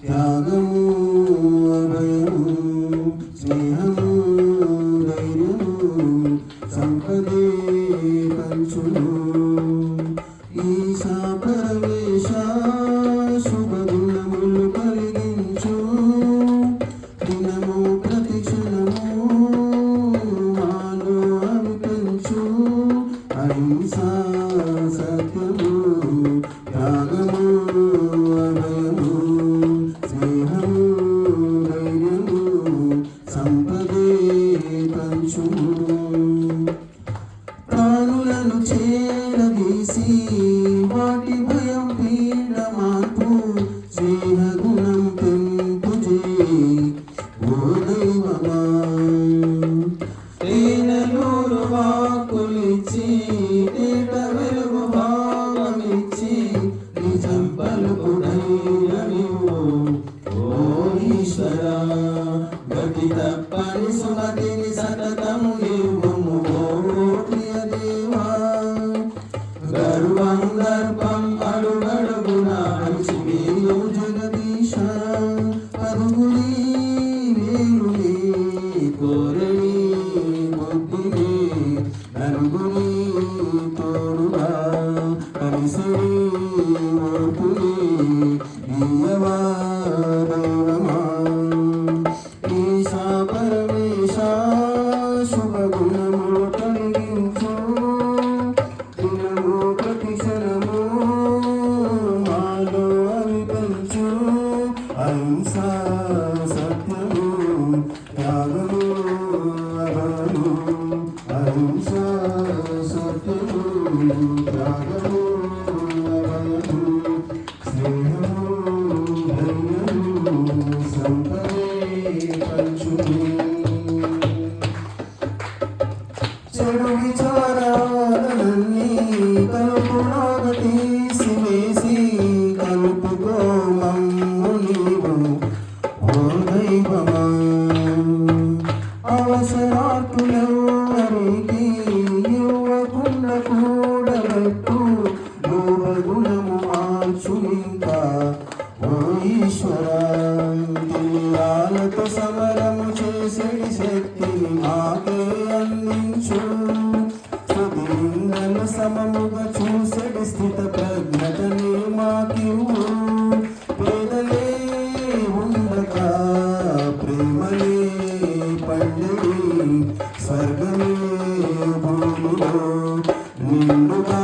త్యాగము అభయము స్నేహము ధైర్యము సంపదే పంచును. ఈశా पदे पंचू చెడు విచారాలన్నీ కలుపు తీసివేసి కలుపుకో మమ్ము ఓ దైవమా కోటీశ్వర దివ్యాలతో సమరము చేసేడి శక్తిని మాకే అందించు. తుదిలింగను సమముగా చూసేడి స్థిత ప్రజ్ఞతనే మాకివ్వు. పేదలే ప్రేమలే పండిడి స్వర్గమే భూమిలో నిండుగా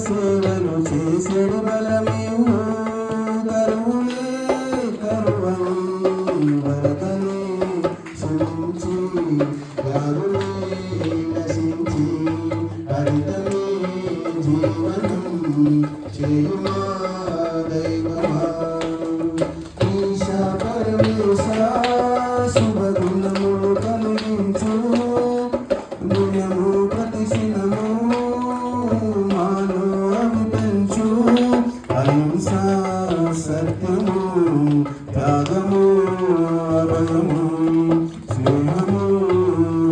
సేవలు చేసెడు బలమేవు కరువులే కరువం వరదలే శుంచి యాగులే నశించి హరితలే జీవనం శుభ త్యాగము త్యాగము అభయము స్నేహము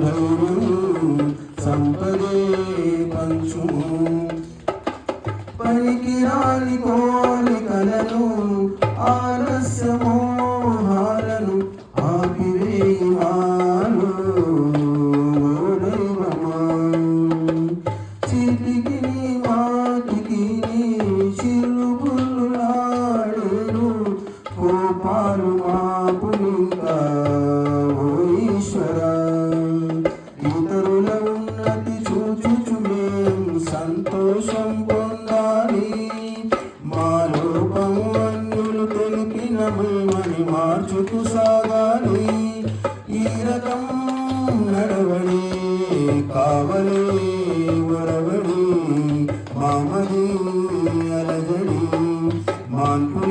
ధైర్యము సంపదే పంచుము. పనికిరాని కోరికలను ఆలస్యము మణి మార్చుకు సాగాలి ఈ రకం నడవడి కావలి వరవడి మామది అలజడి మాన్పు